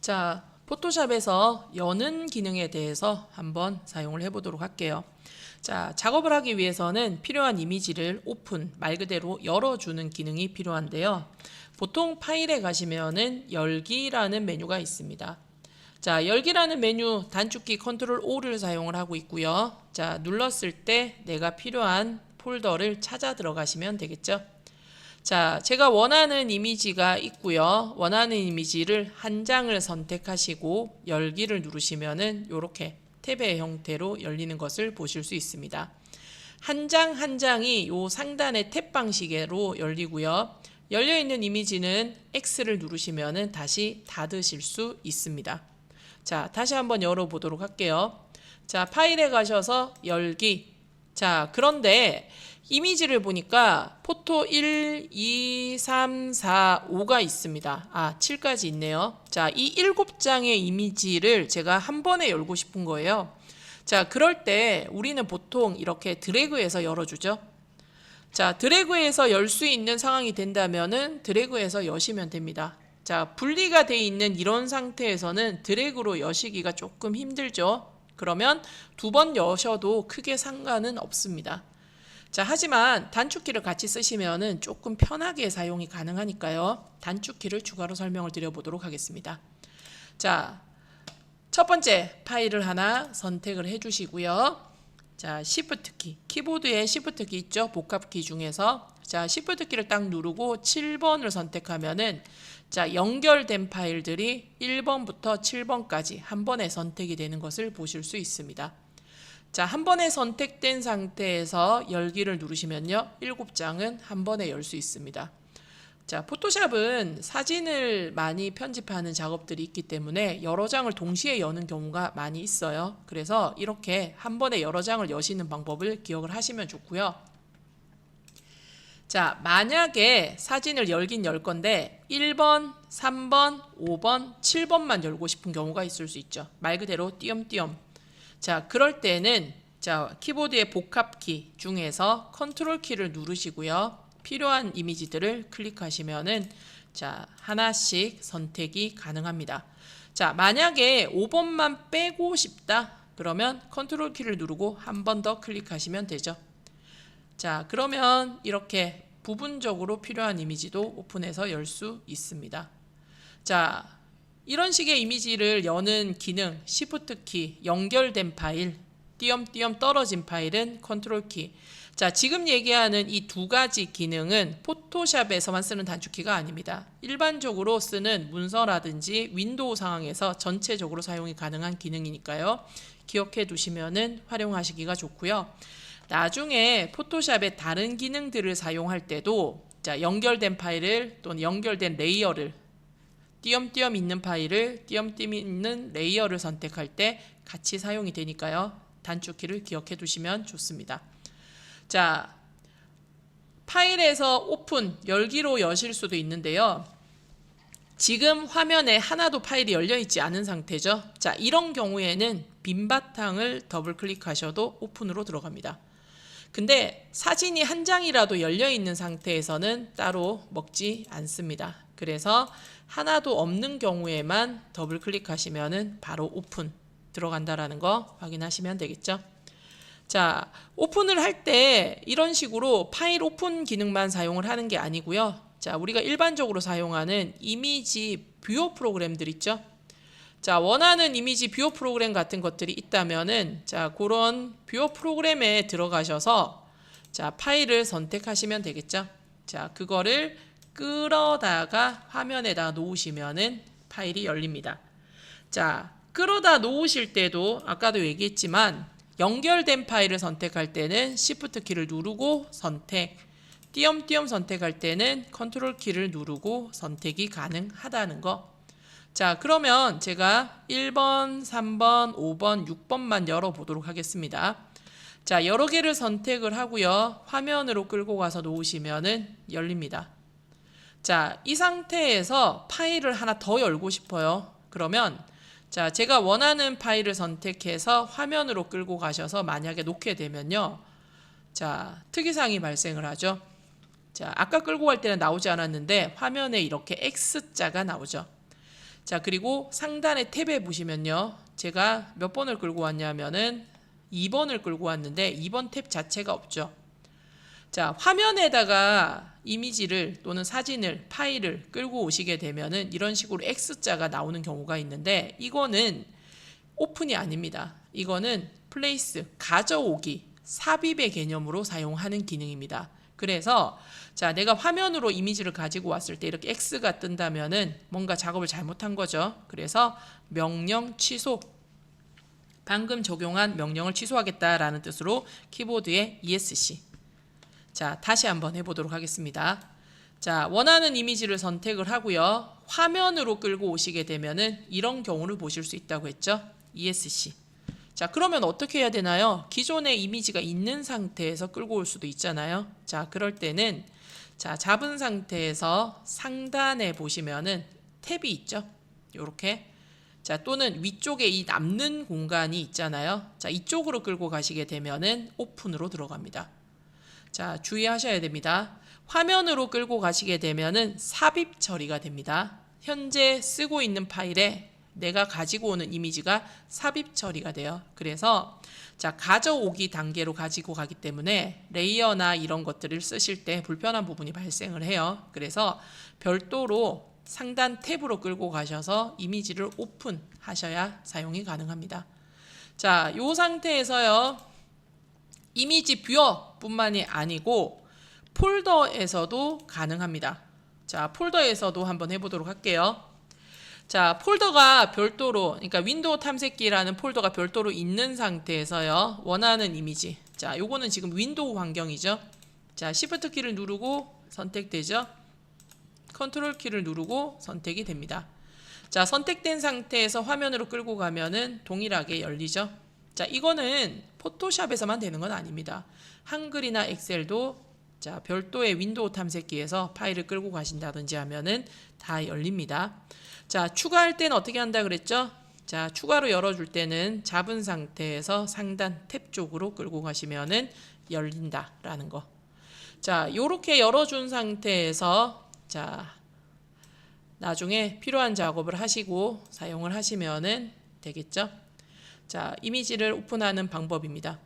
자, 포토샵에서 여는 기능에 대해서 한번 사용을 해보도록 할게요. 자, 작업을 하기 위해서는 필요한 이미지를 오픈, 말 그대로 열어주는 기능이 필요한데요. 보통 파일에 가시면은 열기라는 메뉴가 있습니다. 자, 열기라는 메뉴 단축키 컨트롤 O를 사용을 하고 있고요. 자, 눌렀을 때 내가 필요한 폴더를 찾아 들어가시면 되겠죠. 자, 제가 원하는 이미지가 있고요. 원하는 이미지를 한 장을 선택하시고 열기를 누르시면은 이렇게 탭의 형태로 열리는 것을 보실 수 있습니다. 한 장 한 장이 요 상단의 탭 방식으로 열리고요. 열려 있는 이미지는 X를 누르시면은 다시 닫으실 수 있습니다. 자, 다시 한번 열어 보도록 할게요. 자, 파일에 가셔서 열기. 자, 그런데 이미지를 보니까 포토 1, 2, 3, 4, 5가 있습니다. 아, 7까지 있네요. 자, 이 7장의 이미지를 제가 한 번에 열고 싶은 거예요. 자, 그럴 때 우리는 보통 이렇게 드래그해서 열어주죠. 자, 드래그해서 열 수 있는 상황이 된다면은 드래그해서 여시면 됩니다. 자, 분리가 돼 있는 이런 상태에서는 드래그로 여시기가 조금 힘들죠. 그러면 두 번 여셔도 크게 상관은 없습니다. 자, 하지만 단축키를 같이 쓰시면은 조금 편하게 사용이 가능하니까요. 단축키를 추가로 설명을 드려보도록 하겠습니다. 자, 첫 번째 파일을 하나 선택을 해주시고요. 자, Shift 키, 키보드에 Shift 키 있죠? 복합 키 중에서 자, Shift 키를 딱 누르고 7번을 선택하면은 자, 연결된 파일들이 1번부터 7번까지 한 번에 선택이 되는 것을 보실 수 있습니다. 자, 한 번에 선택된 상태에서 열기를 누르시면요. 7장은 한 번에 열 수 있습니다. 자, 포토샵은 사진을 많이 편집하는 작업들이 있기 때문에 여러 장을 동시에 여는 경우가 많이 있어요. 그래서 이렇게 한 번에 여러 장을 여시는 방법을 기억을 하시면 좋고요. 자, 만약에 사진을 열긴 열 건데 1번, 3번, 5번, 7번만 열고 싶은 경우가 있을 수 있죠. 말 그대로 띄엄띄엄. 자, 그럴 때는 자, 키보드의 복합키 중에서 컨트롤 키를 누르시고요. 필요한 이미지들을 클릭하시면은 자, 하나씩 선택이 가능합니다. 자, 만약에 5번만 빼고 싶다. 그러면 컨트롤 키를 누르고 한 번 더 클릭하시면 되죠. 자, 그러면 이렇게 부분적으로 필요한 이미지도 오픈해서 열 수 있습니다. 자, 이런 식의 이미지를 여는 기능, Shift 키, 연결된 파일, 띄엄띄엄 떨어진 파일은 컨트롤 키. 자, 지금 얘기하는 이 두 가지 기능은 포토샵에서만 쓰는 단축키가 아닙니다. 일반적으로 쓰는 문서라든지 윈도우 상황에서 전체적으로 사용이 가능한 기능이니까요. 기억해 두시면은 활용하시기가 좋고요. 나중에 포토샵의 다른 기능들을 사용할 때도 자, 연결된 파일을 또는 연결된 레이어를 띄엄띄엄 있는 파일을 띄엄띄엄 있는 레이어를 선택할 때 같이 사용이 되니까요. 단축키를 기억해 두시면 좋습니다. 자, 파일에서 오픈, 열기로 여실 수도 있는데요. 지금 화면에 하나도 파일이 열려 있지 않은 상태죠. 자, 이런 경우에는 빈 바탕을 더블 클릭하셔도 오픈으로 들어갑니다. 근데 사진이 한 장이라도 열려 있는 상태에서는 따로 먹지 않습니다. 그래서 하나도 없는 경우에만 더블 클릭하시면은 바로 오픈 들어간다라는 거 확인하시면 되겠죠. 자, 오픈을 할 때 이런 식으로 파일 오픈 기능만 사용을 하는 게 아니고요. 자, 우리가 일반적으로 사용하는 이미지 뷰어 프로그램들 있죠. 자, 원하는 이미지 뷰어 프로그램 같은 것들이 있다면은 자, 그런 뷰어 프로그램에 들어가셔서 자, 파일을 선택하시면 되겠죠. 자, 그거를 끌어다가 화면에다 놓으시면은 파일이 열립니다. 자, 끌어다 놓으실 때도 아까도 얘기했지만 연결된 파일을 선택할 때는 Shift 키를 누르고 선택, 띄엄띄엄 선택할 때는 컨트롤 키를 누르고 선택이 가능하다는 거. 자, 그러면 제가 1번, 3번, 5번, 6번만 열어보도록 하겠습니다. 자, 여러 개를 선택을 하고요. 화면으로 끌고 가서 놓으시면은 열립니다. 자, 이 상태에서 파일을 하나 더 열고 싶어요. 그러면 자, 제가 원하는 파일을 선택해서 화면으로 끌고 가셔서 만약에 놓게 되면요. 자, 특이사항이 발생을 하죠. 자, 아까 끌고 갈 때는 나오지 않았는데 화면에 이렇게 X자가 나오죠. 자, 그리고 상단의 탭에 보시면요. 제가 몇 번을 끌고 왔냐면은 2번을 끌고 왔는데 2번 탭 자체가 없죠. 자, 화면에다가 이미지를 또는 사진을, 파일을 끌고 오시게 되면은 이런 식으로 X자가 나오는 경우가 있는데 이거는 오픈이 아닙니다. 이거는 플레이스, 가져오기, 삽입의 개념으로 사용하는 기능입니다. 그래서 자, 내가 화면으로 이미지를 가지고 왔을 때 이렇게 X가 뜬다면은 뭔가 작업을 잘못한 거죠. 그래서 명령 취소 방금 적용한 명령을 취소하겠다라는 뜻으로 키보드에 ESC. 자, 다시 한번 해보도록 하겠습니다. 자, 원하는 이미지를 선택을 하고요. 화면으로 끌고 오시게 되면은 이런 경우를 보실 수 있다고 했죠. ESC. 자, 그러면 어떻게 해야 되나요? 기존에 이미지가 있는 상태에서 끌고 올 수도 있잖아요. 자, 그럴 때는 자, 잡은 상태에서 상단에 보시면은 탭이 있죠. 요렇게 자, 또는 위쪽에 이 남는 공간이 있잖아요. 자, 이쪽으로 끌고 가시게 되면은 오픈으로 들어갑니다. 자, 주의하셔야 됩니다. 화면으로 끌고 가시게 되면은 삽입 처리가 됩니다. 현재 쓰고 있는 파일에 내가 가지고 오는 이미지가 삽입 처리가 돼요. 그래서 자, 가져오기 단계로 가지고 가기 때문에 레이어나 이런 것들을 쓰실 때 불편한 부분이 발생을 해요. 그래서 별도로 상단 탭으로 끌고 가셔서 이미지를 오픈하셔야 사용이 가능합니다. 자, 이 상태에서요. 이미지 뷰어뿐만이 아니고 폴더에서도 가능합니다. 자, 폴더에서도 한번 해보도록 할게요. 자, 폴더가 별도로, 그러니까 윈도우 탐색기라는 폴더가 별도로 있는 상태에서요. 원하는 이미지. 자, 요거는 지금 윈도우 환경이죠. 자, 시프트 키를 누르고 선택되죠. 컨트롤 키를 누르고 선택이 됩니다. 자, 선택된 상태에서 화면으로 끌고 가면은 동일하게 열리죠. 자, 이거는 포토샵에서만 되는 건 아닙니다. 한글이나 엑셀도 자, 별도의 윈도우 탐색기에서 파일을 끌고 가신다든지 하면은 다 열립니다. 자, 추가할 때는 어떻게 한다 그랬죠? 자, 추가로 열어줄 때는 잡은 상태에서 상단 탭 쪽으로 끌고 가시면은 열린다라는 거. 자, 요렇게 열어준 상태에서 자, 나중에 필요한 작업을 하시고 사용을 하시면은 되겠죠? 자, 이미지를 오픈하는 방법입니다.